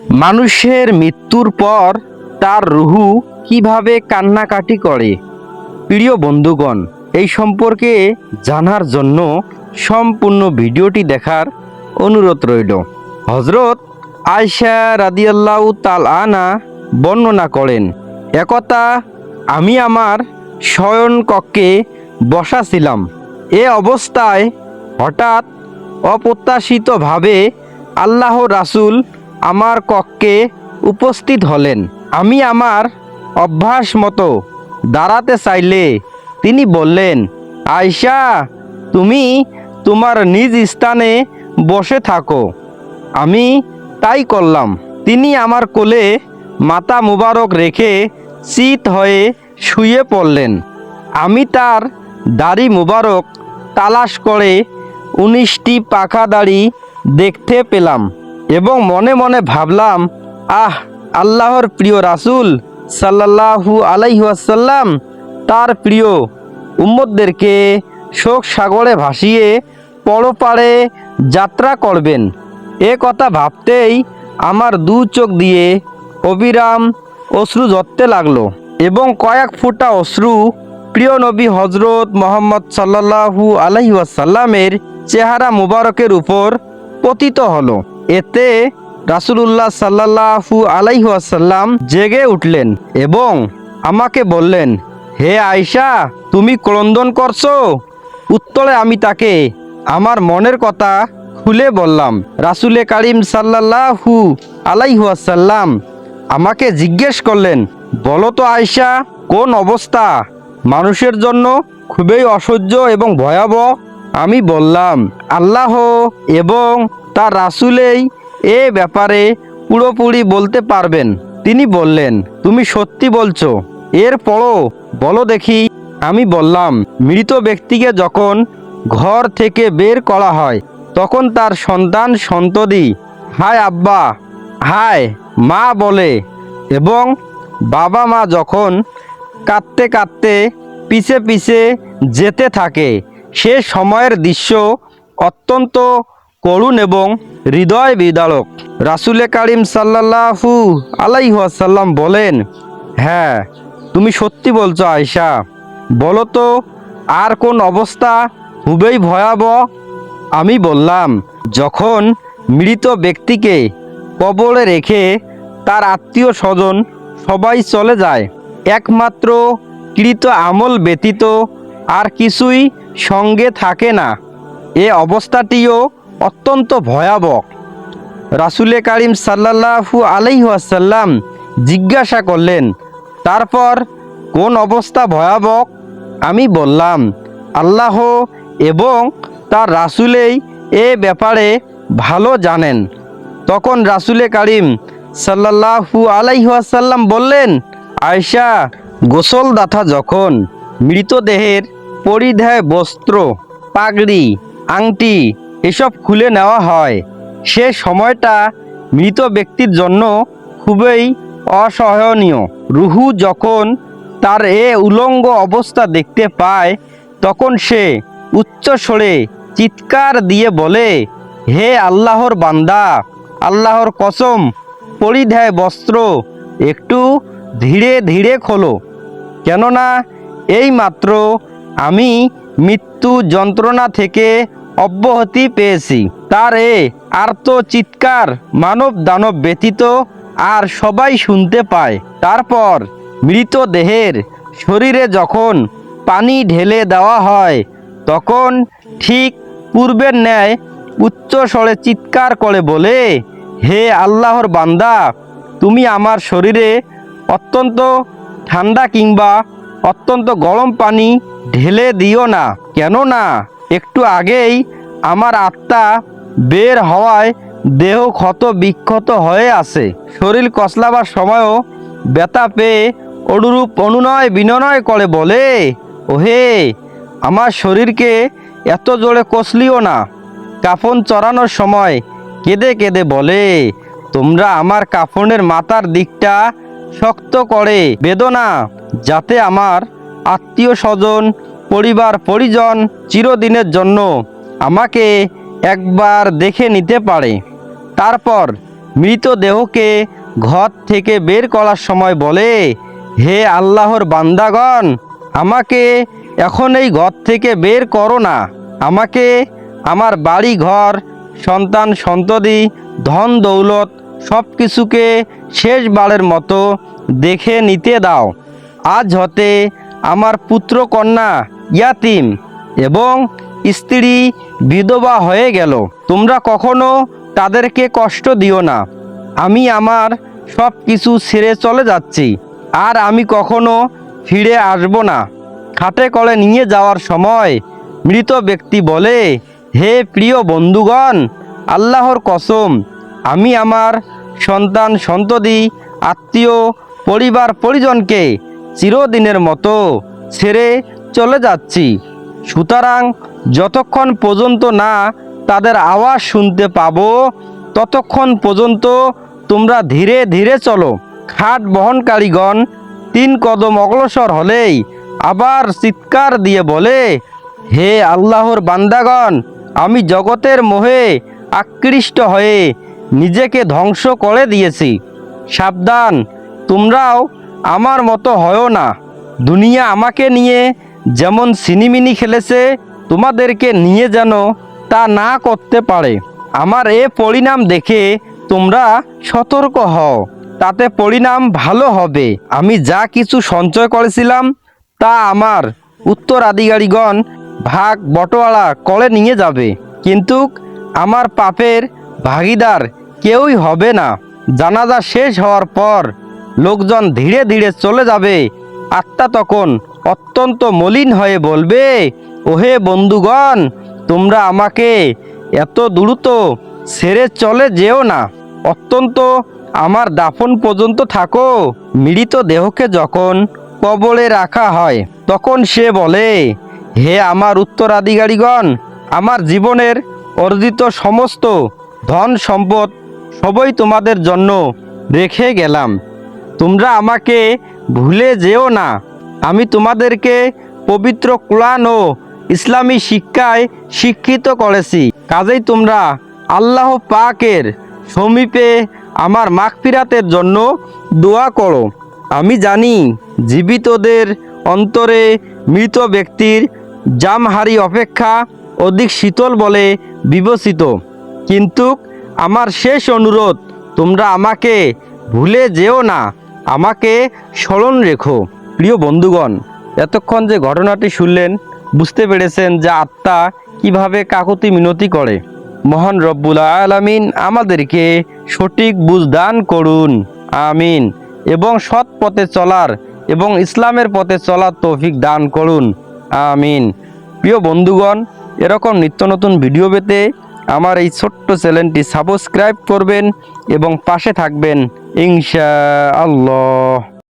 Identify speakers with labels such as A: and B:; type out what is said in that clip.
A: মানুষের মৃত্যুর পর তার রুহু কীভাবে কান্নাকাটি করে? প্রিয় বন্ধুগণ, এই সম্পর্কে জানার জন্য সম্পূর্ণ ভিডিওটি দেখার অনুরোধ রইল। হজরত আয়সা রাদিয়াল্লাহ তাল আনা বর্ণনা করেন একতা আমি আমার শয়ন কক্ষে বসা ছিলাম এ অবস্থায় হঠাৎ অপ্রত্যাশিতভাবে আল্লাহ রাসূল আমার কক্ষে উপস্থিত হলেন। আমি আমার অভ্যাস মতো দাঁড়াতে চাইলে তিনি বললেন, আয়শা, তুমি তোমার নিজ স্থানে বসে থাকো। আমি তাই করলাম। তিনি আমার কোলে মাথা মুবারক রেখে চিত হয়ে শুয়ে পড়লেন। আমি তার দাড়ি মুবারক তালাশ করে উনিশটি পাখা দাড়ি দেখতে পেলাম। এবং মনে মনে ভাবলাম, আহ, আল্লাহর প্রিয় রাসূল সাল্লাল্লাহু আলাইহাসাল্লাম তার প্রিয় উম্মতদেরকে শোক সাগরে ভাসিয়ে পরপারে যাত্রা করবেন। এ কথা ভাবতেই আমার দু চোখ দিয়ে অবিরাম অশ্রু ঝরতে লাগল এবং কয়েক ফুটা অশ্রু প্রিয় নবী হজরত মোহাম্মদ সাল্লাল্লাহু আলহিউসাল্লামের চেহারা মুবারকের উপর পতিত হলো। এতে রাসূলুল্লাহ সাল্লাল্লাহু আলাইহাসাল্লাম জেগে উঠলেন এবং আমাকে বললেন, হে আয়শা, তুমি ক্রন্দন করছ? উত্তরে আমি তাকে আমার মনের কথা খুলে বললাম, রাসুলে কারিম সাল্লাল্লাহু আলাইহাসাল্লাম আমাকে জিজ্ঞেস করলেন, বলো তো আয়শা, কোন অবস্থা? মানুষের জন্য খুবই অসহ্য এবং ভয়াবহ। আমি বললাম, আল্লাহ এবং তার রাসুলেই এ ব্যাপারে পুরোপুরি বলতে পারবেন। তিনি বললেন, তুমি সত্যি বলছো। এরপরও বলো দেখি। আমি বললাম, মৃত ব্যক্তিকে যখন ঘর থেকে বের করা হয়, তখন তার সন্তান সন্ততি, হায় আব্বা, হায় মা বলে এবং বাবা মা যখন কাঁদতে কাঁদতে পিছে পিছে যেতে থাকে, সে সময়ের দৃশ্য অত্যন্ত করুণ এবং হৃদয় বিদারক। রাসুলে কারিম সাল্লাল্লাহু আলাইহাসাল্লাম বলেন হ্যাঁ তুমি সত্যি বলছো আয়শা। বলো তো, আর কোন অবস্থা খুবই ভয়াবহ? আমি বললাম, যখন মৃত ব্যক্তিকে কবরে রেখে তার আত্মীয় স্বজন সবাই চলে যায়, একমাত্র কৃত আমল ব্যতীত আর কিছুই সঙ্গে থাকে না। এ অবস্থাটিও অত্যন্ত ভয়াবহ। রাসুলে কারিম সাল্লাল্লাহু আলাইহাসাল্লাম জিজ্ঞাসা করলেন, তারপর কোন অবস্থা ভয়াবহ? আমি বললাম, আল্লাহ এবং তার রাসুলেই এ ব্যাপারে ভালো জানেন। তখন রাসুলে কারিম সাল্লাল্লাহু আলাইহাসাল্লাম বললেন, আয়শা, গোসলদাতা যখন মৃতদেহের পরিধেয় বস্ত্র, পাগড়ি, আংটি এসব খুলে নেওয়া হয়। সে সময়টা মৃত ব্যক্তির জন্য খুবই অসহনীয়। রুহু যখন তার এ উলঙ্গ অবস্থা দেখতে পায়, তখন সে উচ্চ স্বরে চিৎকার দিয়ে বলে, হে আল্লাহর বান্দা, আল্লাহর কসম, পরিধেয় বস্ত্র একটু ধীরে ধীরে খোলো। কেননা এই মাত্র আমি মৃত্যু যন্ত্রণা থেকে অব্যাহতি পেয়েছি। তার এ আর্ত চিৎকার মানব দানব ব্যতীত আর সবাই শুনতে পায়। তারপর মৃতদেহের শরীরে যখন পানি ঢেলে দেওয়া হয়, তখন ঠিক পূর্বের ন্যায় উচ্চ স্বরে চিৎকার করে বলে, হে আল্লাহর বান্দা, তুমি আমার শরীরে অত্যন্ত ঠান্ডা কিংবা অত্যন্ত গরম পানি ঢেলে দিও না। কেননা একটু আগেই আমার আত্মা বের হওয়ায় দেহ ক্ষত বিক্ষত হয়ে আছে। শরীর কসলাবার সময়ও ব্যথা পেয়ে অনুরূপ অনুনয় বিনয় করে বলে, ওহে, আমার শরীরকে এত জোরে কষলিও না। কাফন চড়ানোর সময় কেঁদে কেঁদে বলে, তোমরা আমার কাফনের মাথার দিকটা শক্ত করে বেদনা যাতে আমার আত্মীয় স্বজন পরিবার পরিজন চিরদিনের জন্য আমাকে একবার দেখে নিতে পারে। তারপর মৃতদেহকে ঘর থেকে বের করার সময় বলে, হে আল্লাহর বান্দাগণ, আমাকে এখন এই ঘর থেকে বের করো না। আমাকে আমার বাড়ি ঘর, সন্তান সন্ততি, ধন দৌলত সব কিছুকে শেষবারের মতো দেখে নিতে দাও। আজ হতে আমার পুত্র কন্যা ইয়াতিম এবং স্ত্রী বিধবা হয়ে গেল। তোমরা কখনো তাদেরকে কষ্ট দিও না। আমি আমার সব কিছু ছেড়ে চলে যাচ্ছি। আর আমি কখনো ফিরে আসব না। খাটে কলে নিয়ে যাওয়ার সময় মৃত ব্যক্তি বলে, হে প্রিয় বন্ধুগণ, আল্লাহর কসম, আমি আমার সন্তান সন্ততি, আত্মীয়, পরিবার, পরিজনকে চিরদিনের মতো ছেড়ে চলে যাচ্ছি। সুতরাং যতক্ষণ পর্যন্ত না তাদের আওয়াজ শুনতে পাব, ততক্ষণ পর্যন্ত তোমরা ধীরে ধীরে চলো। খাট বহনকারীগণ তিন কদম অগ্রসর হলেই আবার চিৎকার দিয়ে বলে, হে আল্লাহর বান্দাগণ, আমি জগতের মোহে আকৃষ্ট হয়ে নিজেকে ধ্বংস করে দিয়েছি। সাবধান, তোমরাও আমার মতো হয়ও না। দুনিয়া আমাকে নিয়ে যেমন সিনিমিনি খেলেছে, তোমাদেরকে নিয়ে যেন তা না করতে পারে। আমার এ পরিণাম দেখে তোমরা সতর্ক হও, তাতে পরিণাম ভালো হবে। আমি যা কিছু সঞ্চয় করেছিলাম, তা আমার উত্তরাধিকারীগণ ভাগ বটোয়ারা করে নিয়ে যাবে। কিন্তু আমার পাপের ভাগিদার কেউই হবে না। জানাজা শেষ হওয়ার পর লোকজন ধীরে ধীরে চলে যাবে। আত্মা তখন অত্যন্ত মলিন হয়ে বলবে, ওহে বন্ধুগণ, তোমরা আমাকে এত দ্রুত ছেড়ে চলে যেও না। অত্যন্ত আমার দাফন পর্যন্ত থাকো। মৃত দেহকে যখন কবলে রাখা হয়, তখন সে বলে, হে আমার উত্তরাধিকারীগণ, আমার জীবনের অর্জিত সমস্ত ধন সম্পদ সবই তোমাদের জন্য রেখে গেলাম। তোমরা আমাকে ভুলে যেও না। আমি তোমাদেরকে পবিত্র কোরআন ও ইসলামী শিক্ষায় শিক্ষিত করেছি। কাজেই তোমরা আল্লাহ পাকের সমীপে আমার মাগফিরাতের জন্য দোয়া করো। আমি জানি জীবিতদের অন্তরে মৃত ব্যক্তির জামহারি অপেক্ষা অধিক শীতল বলে বিবেচিত। কিন্তু আমার শেষ অনুরোধ, তোমরা আমাকে ভুলে যেও না, আমাকে স্মরণ রেখো। প্রিয় বন্ধুগণ, এতক্ষণ যে ঘটনাটি শুনলেন, বুঝতে পেরেছেন যে আত্মা কীভাবে কাকুতি মিনতি করে। মহান রব্বুল আলামিন আমাদেরকে সঠিক বুঝদান করুন, আমিন, এবং সৎ পথে চলার এবং ইসলামের পথে চলার তৌফিক দান করুন, আমিন। প্রিয় বন্ধুগণ, এরকম নিত্য নতুন ভিডিও পেতে আমার এই ছোট্ট চ্যানেলটি সাবস্ক্রাইব করবেন এবং পাশে থাকবেন ইনশা আল্লাহ